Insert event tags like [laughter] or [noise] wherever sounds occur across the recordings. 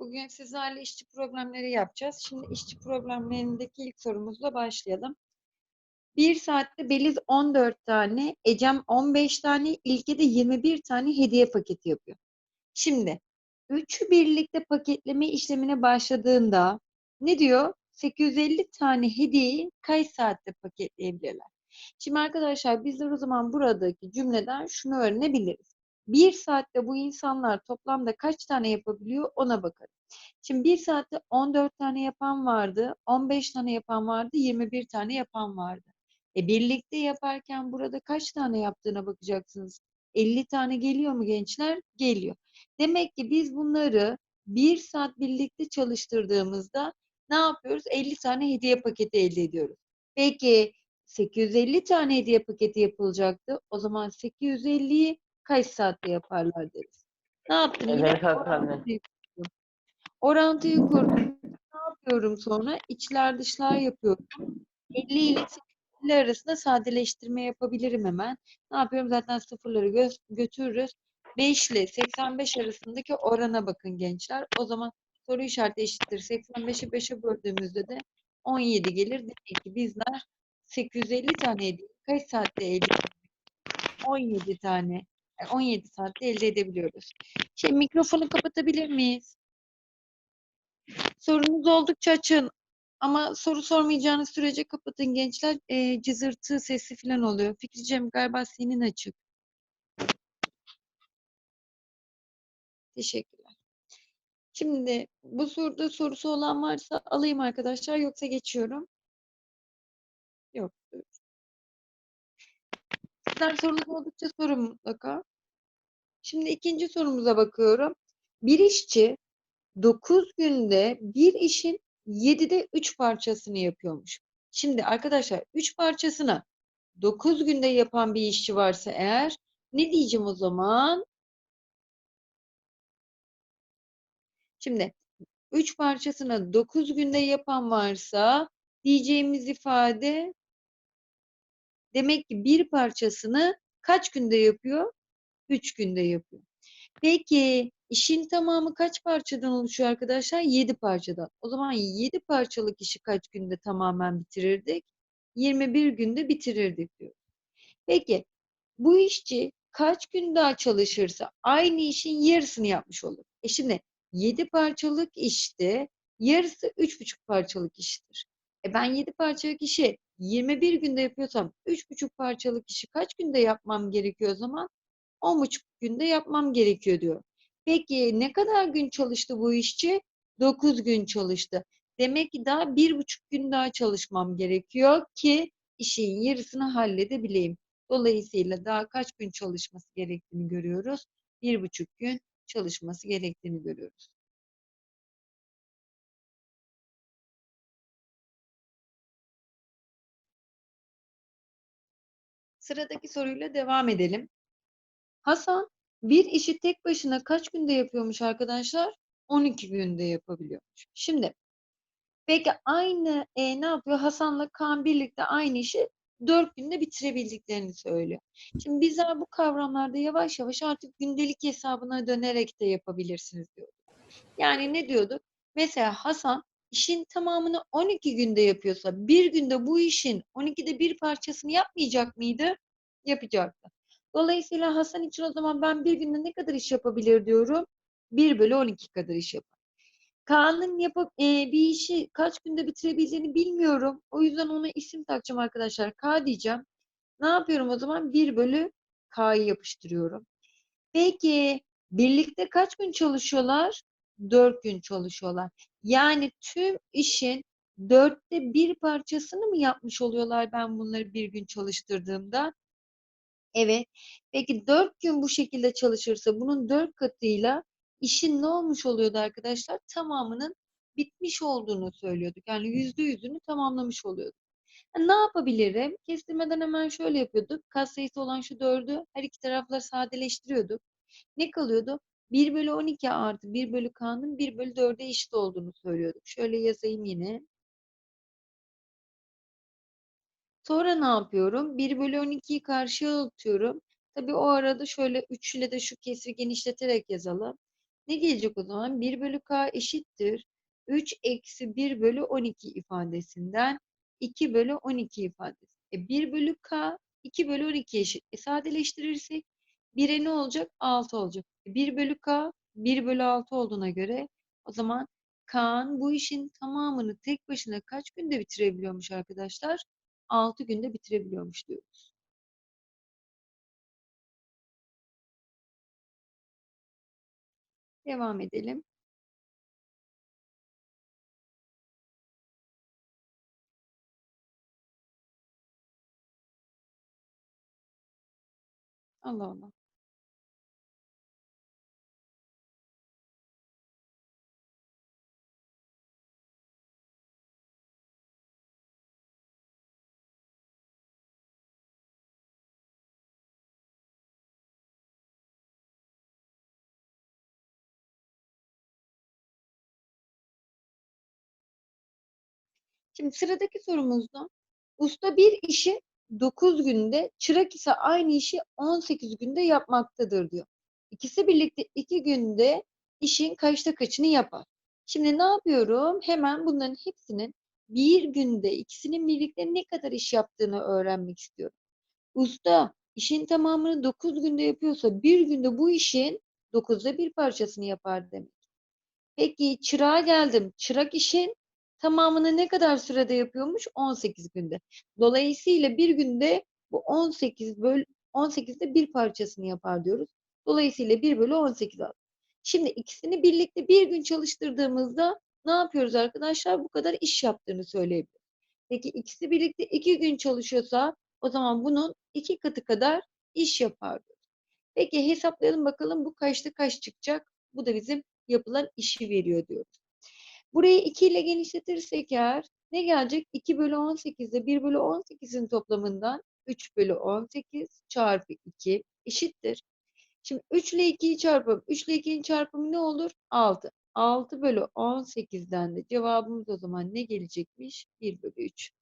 Bugün sizlerle işçi problemleri yapacağız. Şimdi işçi problemlerindeki ilk sorumuzla başlayalım. Bir saatte Beliz 14 tane, Ecem 15 tane, İlke de 21 tane hediye paketi yapıyor. Şimdi üçü birlikte paketleme işlemine başladığında ne diyor? 850 tane hediyeyi kaç saatte paketleyebilirler? Şimdi arkadaşlar bizler o zaman buradaki cümleden şunu öğrenebiliriz. Bir saatte bu insanlar toplamda kaç tane yapabiliyor ona bakalım. Şimdi bir saatte 14 tane yapan vardı, 15 tane yapan vardı, 21 tane yapan vardı. E birlikte yaparken burada kaç tane yaptığına bakacaksınız. 50 tane geliyor mu gençler? Geliyor. Demek ki biz bunları bir saat birlikte çalıştırdığımızda ne yapıyoruz? 50 tane hediye paketi elde ediyoruz. Peki 850 tane hediye paketi yapılacaktı. O zaman 850'yi kaç saatte yaparlar deriz. Ne yaptım? Yine Evet efendim. orantıyı kurdum. Ne yapıyorum sonra? İçler dışlar yapıyorum. 50 ile 850 arasında sadeleştirme yapabilirim hemen. Ne yapıyorum? Zaten sıfırları gö- götürürüz. 5 ile 85 arasındaki orana bakın gençler. O zaman soru işareti eşittir. 85'i 5'e böldüğümüzde de 17 gelir. Demek ki bizler 850 tane hediye kaç saatte elde ediyoruz? 17 tane, 17 saatte elde edebiliyoruz. Şimdi mikrofonu kapatabilir miyiz? Sorunuz oldukça açın. Ama soru sormayacağınız sürece kapatın gençler. E, cızırtı sesi falan oluyor. Fikricem galiba senin açık. Teşekkürler. Şimdi bu soruda sorusu olan varsa alayım arkadaşlar yoksa geçiyorum. Yok. Sizler sorunuz oldukça sorun mutlaka. Şimdi ikinci sorumuza bakıyorum. Bir işçi 9 günde bir işin 7'de 3 parçasını yapıyormuş. Şimdi arkadaşlar 3 parçasını 9 günde yapan bir işçi varsa eğer ne diyeceğim o zaman? Şimdi 3 parçasını 9 günde yapan varsa diyeceğimiz ifade demek ki bir parçasını kaç günde yapıyor? 3 günde yapıyor. Peki işin tamamı kaç parçadan oluşuyor arkadaşlar? 7 parçadan. O zaman 7 parçalık işi kaç günde tamamen bitirirdik? 21 günde bitirirdik diyor. Peki bu işçi kaç gün daha çalışırsa aynı işin yarısını yapmış olur. E şimdi 7 parçalık işte yarısı 3,5 parçalık iştir. E ben 7 parçalık işi 21 günde yapıyorsam 3,5 parçalık işi kaç günde yapmam gerekiyor o zaman? 10,5 günde yapmam gerekiyor diyor. Peki ne kadar gün çalıştı bu işçi? 9 gün çalıştı. Demek ki daha bir buçuk gün daha çalışmam gerekiyor ki işin yarısını halledebileyim. Dolayısıyla daha kaç gün çalışması gerektiğini görüyoruz. Bir buçuk gün çalışması gerektiğini görüyoruz. Sıradaki soruyla devam edelim. Hasan bir işi tek başına kaç günde yapıyormuş arkadaşlar? 12 günde yapabiliyormuş. Şimdi peki aynı e, ne yapıyor? Hasan'la Kaan birlikte aynı işi 4 günde bitirebildiklerini söylüyor. Şimdi bizler bu kavramlarda yavaş yavaş artık gündelik hesabına dönerek de yapabilirsiniz diyorduk. Yani ne diyorduk? Mesela Hasan işin tamamını 12 günde yapıyorsa bir günde bu işin 12'de bir parçasını yapmayacak mıydı? Yapacaktı. Dolayısıyla Hasan için o zaman ben bir günde ne kadar iş yapabilir diyorum? 1 bölü 12 kadar iş yapar. Kaan'ın yapıp e, bir işi kaç günde bitirebildiğini bilmiyorum. O yüzden ona isim takacağım arkadaşlar. K diyeceğim. Ne yapıyorum o zaman? 1 bölü K'yı yapıştırıyorum. Peki birlikte kaç gün çalışıyorlar? 4 gün çalışıyorlar. Yani tüm işin dörtte bir parçasını mı yapmış oluyorlar ben bunları bir gün çalıştırdığımda? Evet. Peki 4 gün bu şekilde çalışırsa bunun 4 katıyla işin ne olmuş oluyordu arkadaşlar? Tamamının bitmiş olduğunu söylüyorduk. Yani yüzde yüzünü tamamlamış oluyorduk. Yani ne yapabilirim? Kestirmeden hemen şöyle yapıyorduk. Kat sayısı olan şu 4'ü her iki tarafları sadeleştiriyorduk. Ne kalıyordu? 1 bölü 12 artı 1 bölü K'nın 1 bölü 4'e eşit olduğunu söylüyorduk. Şöyle yazayım yine. Sonra ne yapıyorum? 1 bölü 12'yi karşıya atıyorum. Tabii o arada şöyle 3 ile de şu kesri genişleterek yazalım. Ne gelecek o zaman? 1 bölü k eşittir. 3 eksi 1 bölü 12 ifadesinden 2 bölü 12 ifadesi. E 1 bölü k 2 bölü 12 eşit. E sadeleştirirsek 1'e ne olacak? 6 olacak. E 1 bölü k 1 bölü 6 olduğuna göre o zaman Kaan bu işin tamamını tek başına kaç günde bitirebiliyormuş arkadaşlar? 6 günde bitirebiliyormuş diyoruz. Devam edelim. Allah Allah. Şimdi sıradaki sorumuzda usta bir işi 9 günde, çırak ise aynı işi 18 günde yapmaktadır diyor. İkisi birlikte 2 günde işin kaçta kaçını yapar? Şimdi ne yapıyorum? Hemen bunların hepsinin bir günde ikisinin birlikte ne kadar iş yaptığını öğrenmek istiyorum. Usta işin tamamını 9 günde yapıyorsa bir günde bu işin 9'da bir parçasını yapar demek. Peki çırağa geldim. Çırak işin tamamını ne kadar sürede yapıyormuş? 18 günde. Dolayısıyla bir günde bu 18 böl 18'de bir parçasını yapar diyoruz. Dolayısıyla 1 bölü 18 aldı. Şimdi ikisini birlikte bir gün çalıştırdığımızda ne yapıyoruz arkadaşlar? Bu kadar iş yaptığını söyleyebiliriz. Peki ikisi birlikte iki gün çalışıyorsa o zaman bunun iki katı kadar iş yapar diyoruz. Peki hesaplayalım bakalım bu kaçta kaç çıkacak? Bu da bizim yapılan işi veriyor diyoruz. Burayı 2 ile genişletirsek eğer ne gelecek? 2 bölü 18 ile 1 bölü 18'in toplamından 3 bölü 18 çarpı 2 eşittir. Şimdi 3 ile 2'yi çarpalım. 3 ile 2'nin çarpımı ne olur? 6. 6 bölü 18'den de cevabımız o zaman ne gelecekmiş? 1 bölü 3.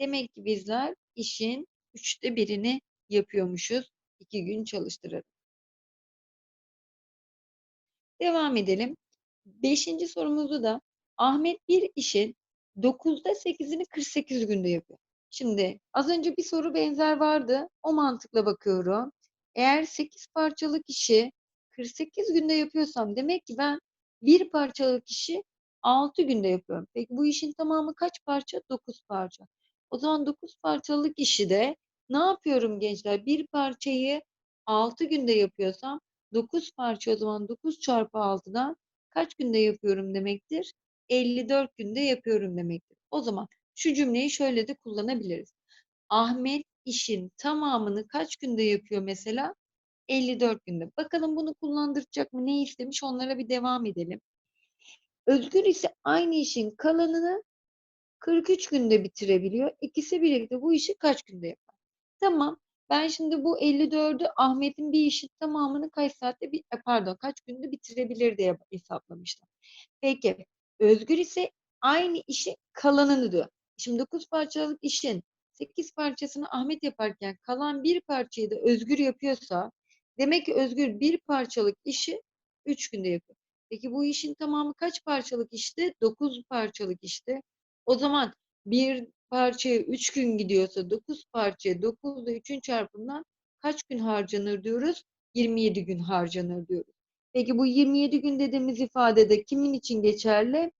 Demek ki bizler işin üçte birini yapıyormuşuz. 2 gün çalıştırarak. Devam edelim. Beşinci sorumuzu da Ahmet bir işin 9'da 8'ini 48 günde yapıyor. Şimdi az önce bir soru benzer vardı. O mantıkla bakıyorum. Eğer 8 parçalık işi 48 günde yapıyorsam demek ki ben bir parçalık işi 6 günde yapıyorum. Peki bu işin tamamı kaç parça? 9 parça. O zaman 9 parçalık işi de ne yapıyorum gençler? Bir parçayı 6 günde yapıyorsam 9 parça o zaman 9 çarpı 6'dan kaç günde yapıyorum demektir? 54 günde yapıyorum demektir. O zaman şu cümleyi şöyle de kullanabiliriz. Ahmet işin tamamını kaç günde yapıyor mesela? 54 günde. Bakalım bunu kullandıracak mı? Ne istemiş? Onlara bir devam edelim. Özgür ise aynı işin kalanını 43 günde bitirebiliyor. İkisi birlikte bu işi kaç günde yapar? Tamam. Ben şimdi bu 54'ü Ahmet'in bir işi tamamını kaç saatte, bir, e, pardon kaç günde bitirebilir diye hesaplamıştım. Peki Özgür ise aynı işi kalanını diyor. Şimdi 9 parçalık işin 8 parçasını Ahmet yaparken kalan bir parçayı da Özgür yapıyorsa demek ki Özgür bir parçalık işi 3 günde yapıyor. Peki bu işin tamamı kaç parçalık işte? 9 parçalık işte. O zaman bir parçaya 3 gün gidiyorsa 9 parçaya 9 ile 3'ün çarpımından kaç gün harcanır diyoruz? 27 gün harcanır diyoruz. Peki bu 27 gün dediğimiz ifadede kimin için geçerli?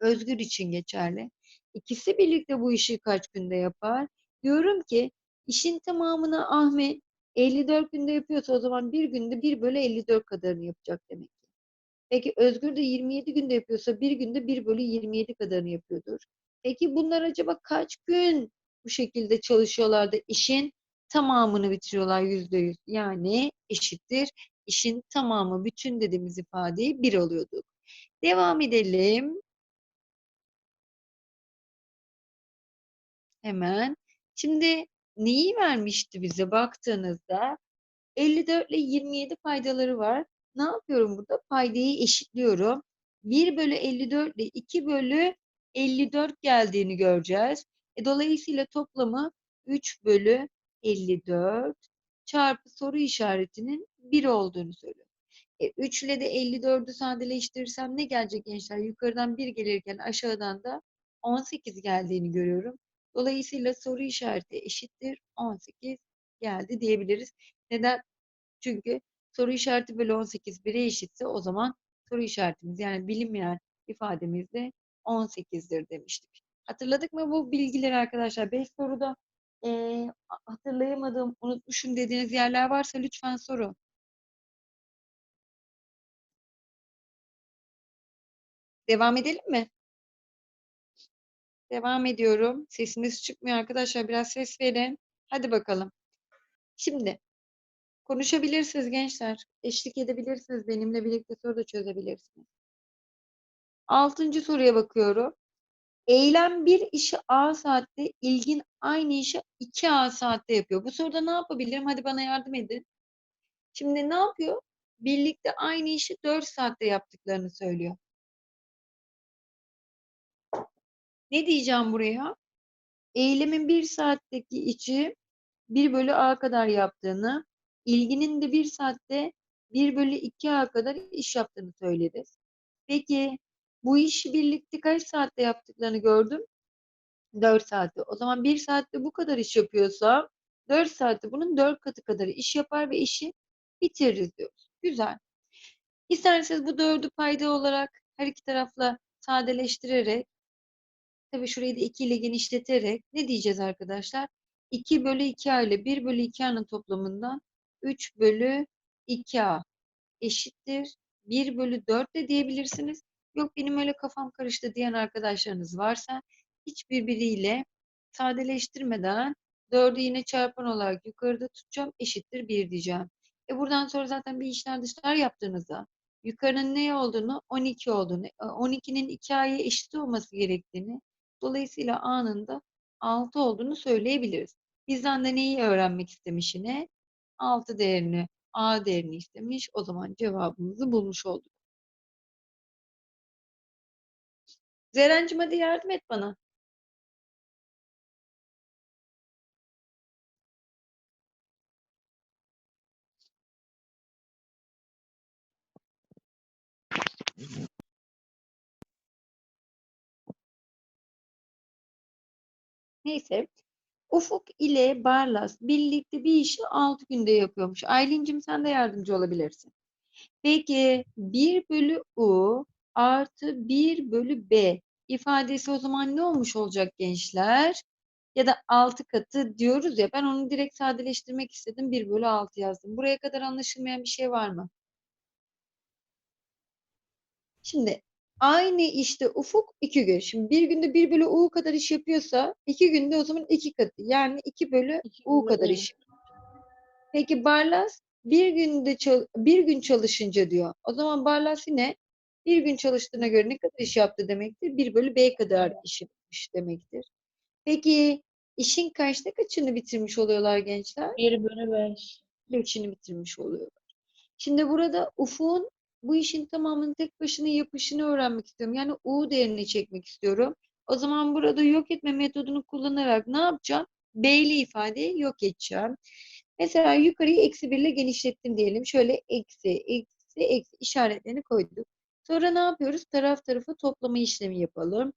Özgür için geçerli. İkisi birlikte bu işi kaç günde yapar? Diyorum ki işin tamamını Ahmet 54 günde yapıyorsa o zaman bir günde 1 bölü 54 kadarını yapacak demek. Peki Özgür de 27 günde yapıyorsa bir günde 1 bölü 27 kadarını yapıyordur. Peki bunlar acaba kaç gün bu şekilde çalışıyorlar da işin tamamını bitiriyorlar yüzde yüz? Yani eşittir. İşin tamamı bütün dediğimiz ifadeyi bir alıyorduk. Devam edelim. Hemen. Şimdi neyi vermişti bize baktığınızda 54 ile 27 faydaları var. Ne yapıyorum burada? Paydayı eşitliyorum. 1 bölü 54 ile 2 bölü 54 geldiğini göreceğiz. E, dolayısıyla toplamı 3 bölü 54 çarpı soru işaretinin 1 olduğunu söylüyor. E, 3 ile de 54'ü sadeleştirirsem ne gelecek gençler? Yukarıdan 1 gelirken aşağıdan da 18 geldiğini görüyorum. Dolayısıyla soru işareti eşittir 18 geldi diyebiliriz. Neden? Çünkü soru işareti bölü 18 1'e eşitse o zaman soru işaretimiz yani bilinmeyen ifademiz de 18'dir demiştik. Hatırladık mı bu bilgileri arkadaşlar? 5 soruda e, hatırlayamadım, unutmuşum dediğiniz yerler varsa lütfen sorun. Devam edelim mi? Devam ediyorum. Sesiniz çıkmıyor arkadaşlar. Biraz ses verin. Hadi bakalım. Şimdi konuşabilirsiniz gençler. Eşlik edebilirsiniz. Benimle birlikte soru da çözebilirsiniz. Altıncı soruya bakıyorum. Eylem bir işi A saatte, ilgin aynı işi 2A saatte yapıyor. Bu soruda ne yapabilirim? Hadi bana yardım edin. Şimdi ne yapıyor? Birlikte aynı işi 4 saatte yaptıklarını söylüyor. Ne diyeceğim buraya? Eylemin 1 saatteki içi 1 bölü A kadar yaptığını, ilginin de 1 saatte 1 bölü 2A kadar iş yaptığını söyleriz. Peki bu işi birlikte kaç saatte yaptıklarını gördüm? 4 saatte. O zaman 1 saatte bu kadar iş yapıyorsa 4 saatte bunun 4 katı kadar iş yapar ve işi bitiririz diyoruz. Güzel. İsterseniz bu 4'ü payda olarak her iki tarafla sadeleştirerek tabii şurayı da 2 ile genişleterek ne diyeceğiz arkadaşlar? 2 bölü 2A ile 1 bölü 2A'nın toplamından 3 bölü 2A eşittir. 1 bölü 4 de diyebilirsiniz. Yok benim öyle kafam karıştı diyen arkadaşlarınız varsa hiçbirbiriyle sadeleştirmeden 4'ü yine çarpan olarak yukarıda tutacağım. Eşittir 1 diyeceğim. E buradan sonra zaten bir işler dışlar yaptığınızda yukarının ne olduğunu 12 olduğunu 12'nin 2A'ya eşit olması gerektiğini dolayısıyla A'nın da 6 olduğunu söyleyebiliriz. Bizden de neyi öğrenmek istemiş yine? 6 değerini, A değerini istemiş. O zaman cevabımızı bulmuş olduk. Zerencim hadi yardım et bana. Neyse. Ufuk ile Barlas birlikte bir işi 6 günde yapıyormuş. Aylin'cim sen de yardımcı olabilirsin. Peki 1 bölü U artı 1 bölü B ifadesi o zaman ne olmuş olacak gençler? Ya da 6 katı diyoruz ya ben onu direkt sadeleştirmek istedim. 1 bölü 6 yazdım. Buraya kadar anlaşılmayan bir şey var mı? Şimdi aynı işte Ufuk 2 gün. Şimdi bir günde 1 bölü U kadar iş yapıyorsa 2 günde o zaman 2 katı. Yani 2 bölü U kadar iş. Peki Barlas bir günde bir gün çalışınca diyor. O zaman Barlas yine bir gün çalıştığına göre ne kadar iş yaptı demektir? 1 bölü B kadar iş yapmış demektir. Peki işin kaçta kaçını bitirmiş oluyorlar gençler? 1 bölü 5. 5'ini bitirmiş oluyorlar. Şimdi burada Ufuk'un bu işin tamamının tek başına yapışını öğrenmek istiyorum. Yani U değerini çekmek istiyorum. O zaman burada yok etme metodunu kullanarak ne yapacağım? B'li ifadeyi yok edeceğim. Mesela yukarıyı eksi 1 ile genişlettim diyelim. Şöyle eksi, eksi, eksi işaretlerini koyduk. Sonra ne yapıyoruz? Taraf tarafa toplama işlemi yapalım.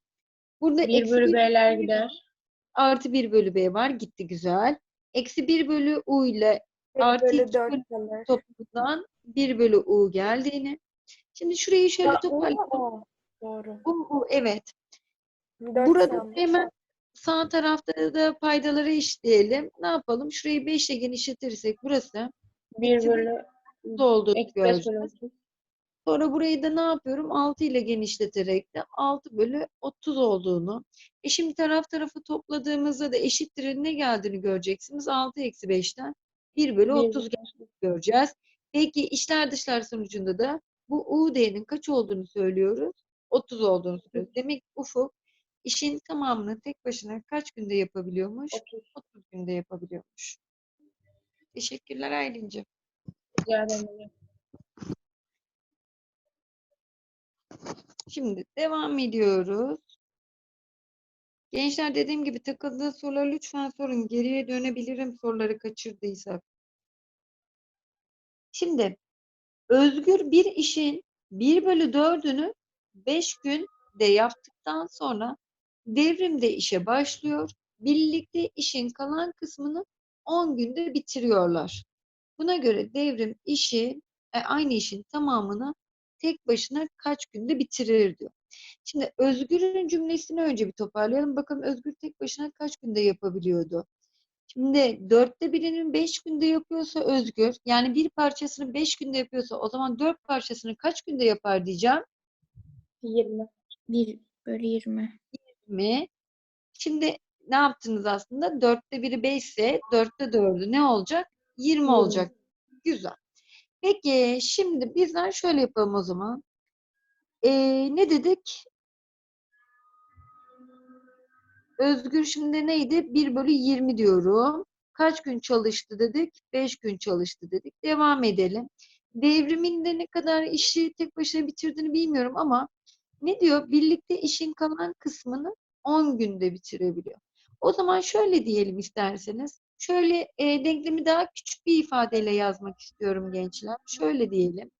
Burada 1 bölü B'ler gider. Artı 1 bölü B var. Gitti güzel. Eksi 1 bölü U ile artı 2 bölü, toplamından 1 bölü U geldiğini. Şimdi şurayı şöyle Ya, toparlayalım. Doğru. U, U, evet. Burada hemen sağ tarafta da paydaları işleyelim. Ne yapalım? Şurayı 5 ile genişletirsek burası 1 eksi bölü olduğunu eksi 5 göreceğiz. Sonra burayı da ne yapıyorum? 6 ile genişleterek de 6 bölü 30 olduğunu. E şimdi taraf tarafı topladığımızda da eşittirin ne geldiğini göreceksiniz. 6 eksi 5'ten 1 bölü Bir 30 bölü geldiğini göreceğiz. Peki içler dışlar sonucunda da bu U değerinin kaç olduğunu söylüyoruz? 30 olduğunu söylüyoruz. Demek ki Ufuk işin tamamını tek başına kaç günde yapabiliyormuş? 30. 30 günde yapabiliyormuş. Teşekkürler Aylin'ciğim. Rica ederim Şimdi devam ediyoruz. Gençler dediğim gibi takıldığı soruları lütfen sorun. Geriye dönebilirim soruları kaçırdıysak. Şimdi Özgür bir işin 1 bölü 4'ünü 5 günde yaptıktan sonra devrimde işe başlıyor. Birlikte işin kalan kısmını 10 günde bitiriyorlar. Buna göre devrim işi e, aynı işin tamamını tek başına kaç günde bitirir diyor. Şimdi Özgür'ün cümlesini önce bir toparlayalım. Bakalım Özgür tek başına kaç günde yapabiliyordu? Şimdi dörtte birinin beş günde yapıyorsa Özgür, yani bir parçasını beş günde yapıyorsa o zaman dört parçasını kaç günde yapar diyeceğim 20. 1 bölü 20. mi? Şimdi ne yaptınız aslında? Dörtte biri beş ise dörtte dördü ne olacak? 20 Yirmi. olacak. Güzel. Peki şimdi bizler şöyle yapalım o zaman. Ee, ne dedik? Özgür şimdi neydi? 1 bölü 20 diyorum. Kaç gün çalıştı dedik? 5 gün çalıştı dedik. Devam edelim. Devriminde ne kadar işi tek başına bitirdiğini bilmiyorum ama ne diyor? Birlikte işin kalan kısmını 10 günde bitirebiliyor. O zaman şöyle diyelim isterseniz. Şöyle e, denklemi daha küçük bir ifadeyle yazmak istiyorum gençler. Şöyle diyelim.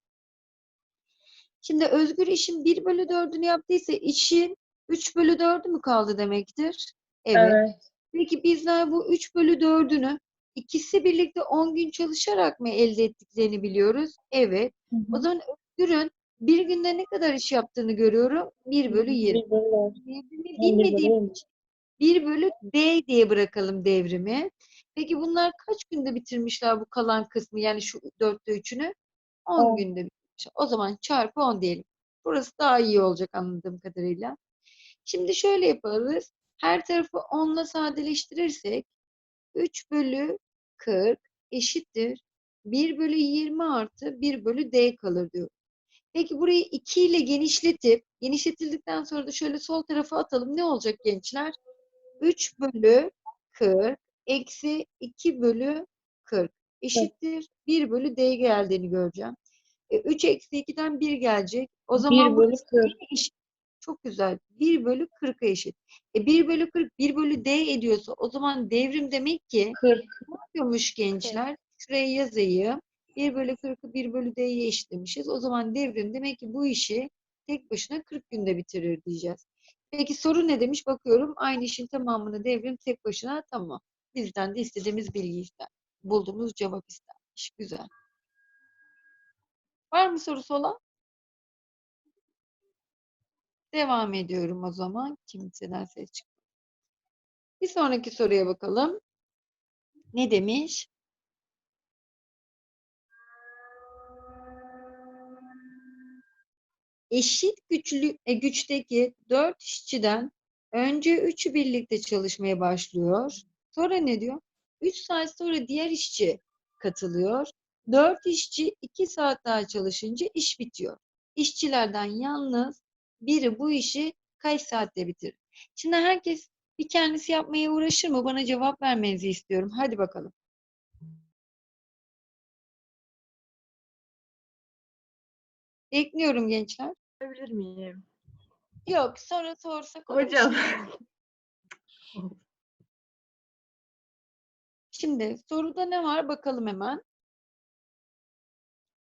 Şimdi Özgür işin 1 bölü 4'ünü yaptıysa işin 3 bölü 4'ü mü kaldı demektir? Evet. Evet. Peki bizler bu 3 bölü 4'ünü ikisi birlikte 10 gün çalışarak mı elde ettiklerini biliyoruz? Evet. Hı O hı. zaman Özgür'ün bir günde ne kadar iş yaptığını görüyorum? 1 bölü 20. Bir bölü dört. Devrimi Bir bölü bilmediğim için 1 bölü D diye bırakalım devrimi. Peki bunlar kaç günde bitirmişler bu kalan kısmı yani şu dörtte üçünü? 10 On. günde bitirmişler. O zaman çarpı 10 diyelim. Burası daha iyi olacak anladığım kadarıyla. Şimdi şöyle yaparız. Her tarafı 10 ile sadeleştirirsek 3 bölü 40 eşittir. 1 bölü 20 artı 1 bölü D kalır diyor. Peki burayı 2 ile genişletip genişletildikten sonra da şöyle sol tarafa atalım. Ne olacak gençler? 3 bölü 40 eksi 2 bölü 40 eşittir. 1 bölü D geldiğini göreceğim. E, 3 eksi 2'den 1 gelecek. O zaman 1 bölü burası 40. neye eşit? Çok güzel. 1 bölü 40'a eşit. E 1 bölü 40 1 bölü D ediyorsa o zaman devrim demek ki 40. ne yapıyormuş gençler? Şuraya yazayım. 1 bölü 40'ı 1 bölü D'ye eşitlemişiz. O zaman devrim demek ki bu işi tek başına 40 günde bitirir diyeceğiz. Peki soru ne demiş? Bakıyorum aynı işin tamamını devrim tek başına tamam. Bizden de istediğimiz bilgi ister. Bulduğumuz cevap istenmiş. Güzel. Var mı sorusu olan? Devam ediyorum o zaman. Kimseden ses çıkmadı. Bir sonraki soruya bakalım. Ne demiş? Eşit güçlü, e, güçteki dört işçiden önce üçü birlikte çalışmaya başlıyor. Sonra ne diyor? Üç saat sonra diğer işçi katılıyor. Dört işçi iki saat daha çalışınca iş bitiyor. İşçilerden yalnız biri bu işi kaç saatte bitirir? Şimdi herkes bir kendisi yapmaya uğraşır mı? Bana cevap vermenizi istiyorum. Hadi bakalım. Bekliyorum gençler. Sorabilir miyim? Yok, sonra sorsak olur. Hocam. [laughs] Şimdi soruda ne var bakalım hemen.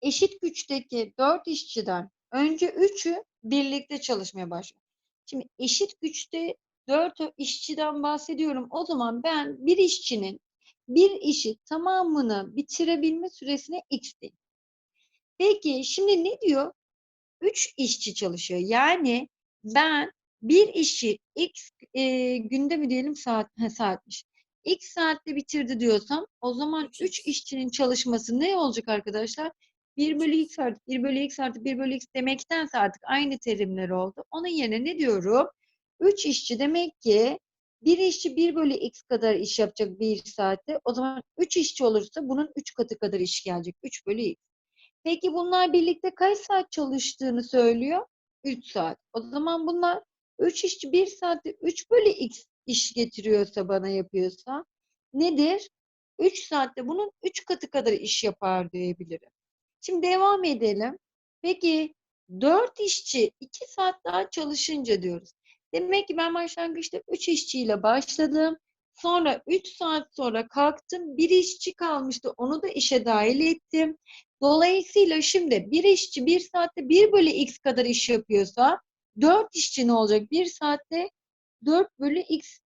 Eşit güçteki dört işçiden önce üçü birlikte çalışmaya başlıyor. Şimdi eşit güçte dört işçiden bahsediyorum. O zaman ben bir işçinin bir işi tamamını bitirebilme süresine x diyeyim. Peki şimdi ne diyor? Üç işçi çalışıyor. Yani ben bir işi x e, günde mi diyelim saat ha, saatmiş. X saatte bitirdi diyorsam o zaman 3 işçinin çalışması ne olacak arkadaşlar? 1 bölü x artı 1 bölü x artı 1 bölü x demektense artık aynı terimler oldu. Onun yerine ne diyorum? 3 işçi demek ki bir işçi 1 bölü x kadar iş yapacak bir saatte. O zaman 3 işçi olursa bunun 3 katı kadar iş gelecek. 3 bölü x. Peki bunlar birlikte kaç saat çalıştığını söylüyor? 3 saat. O zaman bunlar 3 işçi 1 saatte 3 bölü x iş getiriyorsa bana yapıyorsa nedir? 3 saatte bunun 3 katı kadar iş yapar diyebilirim. Şimdi devam edelim. Peki 4 işçi 2 saat daha çalışınca diyoruz. Demek ki ben başlangıçta 3 işçiyle başladım. Sonra 3 saat sonra kalktım. Bir işçi kalmıştı. Onu da işe dahil ettim. Dolayısıyla şimdi bir işçi bir saatte 1 bölü x kadar iş yapıyorsa 4 işçi ne olacak? Bir saatte 4 bölü x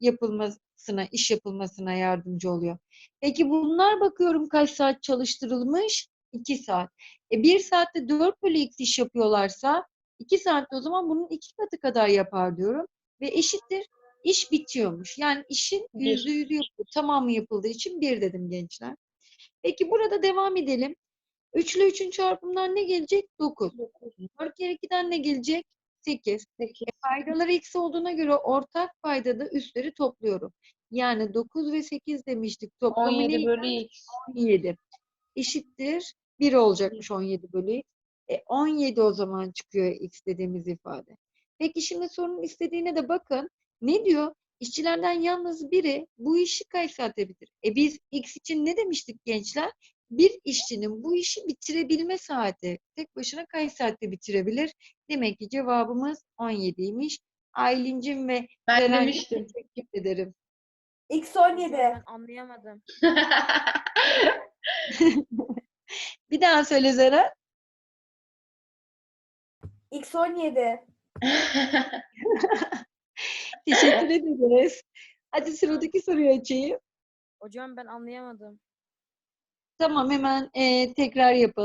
yapılmasına, iş yapılmasına yardımcı oluyor. Peki bunlar bakıyorum kaç saat çalıştırılmış? 2 saat. E 1 saatte 4 bölü x iş yapıyorlarsa 2 saatte o zaman bunun 2 katı kadar yapar diyorum. Ve eşittir iş bitiyormuş. Yani işin yüzde yüzü yapıldı. Tamamı yapıldığı için 1 dedim gençler. Peki burada devam edelim. 3 ile 3'ün çarpımından ne gelecek? 9. 4 kere 2'den ne gelecek? 8. Sekiz. Faydaları x olduğuna göre ortak paydada üstleri topluyorum. Yani 9 ve 8 demiştik. Toplamı 17 neydi? bölü x. 17. Eşittir 1 olacakmış 17 bölü x. E 17 o zaman çıkıyor x dediğimiz ifade. Peki şimdi sorunun istediğine de bakın. Ne diyor? İşçilerden yalnız biri bu işi bitirir? E biz x için ne demiştik gençler? Bir işçinin bu işi bitirebilme saati tek başına kaç saatte bitirebilir? Demek ki cevabımız 17'ymiş. Aylin'cim ve Ben Ceren'cim demiştim. teşekkür ederim. X 17. Ben anlayamadım. [laughs] [laughs] Bir daha söyle Zara. X 17. Teşekkür ederiz. Hadi sıradaki soruyu açayım. Hocam ben anlayamadım. Tamam hemen eee, tekrar yapalım.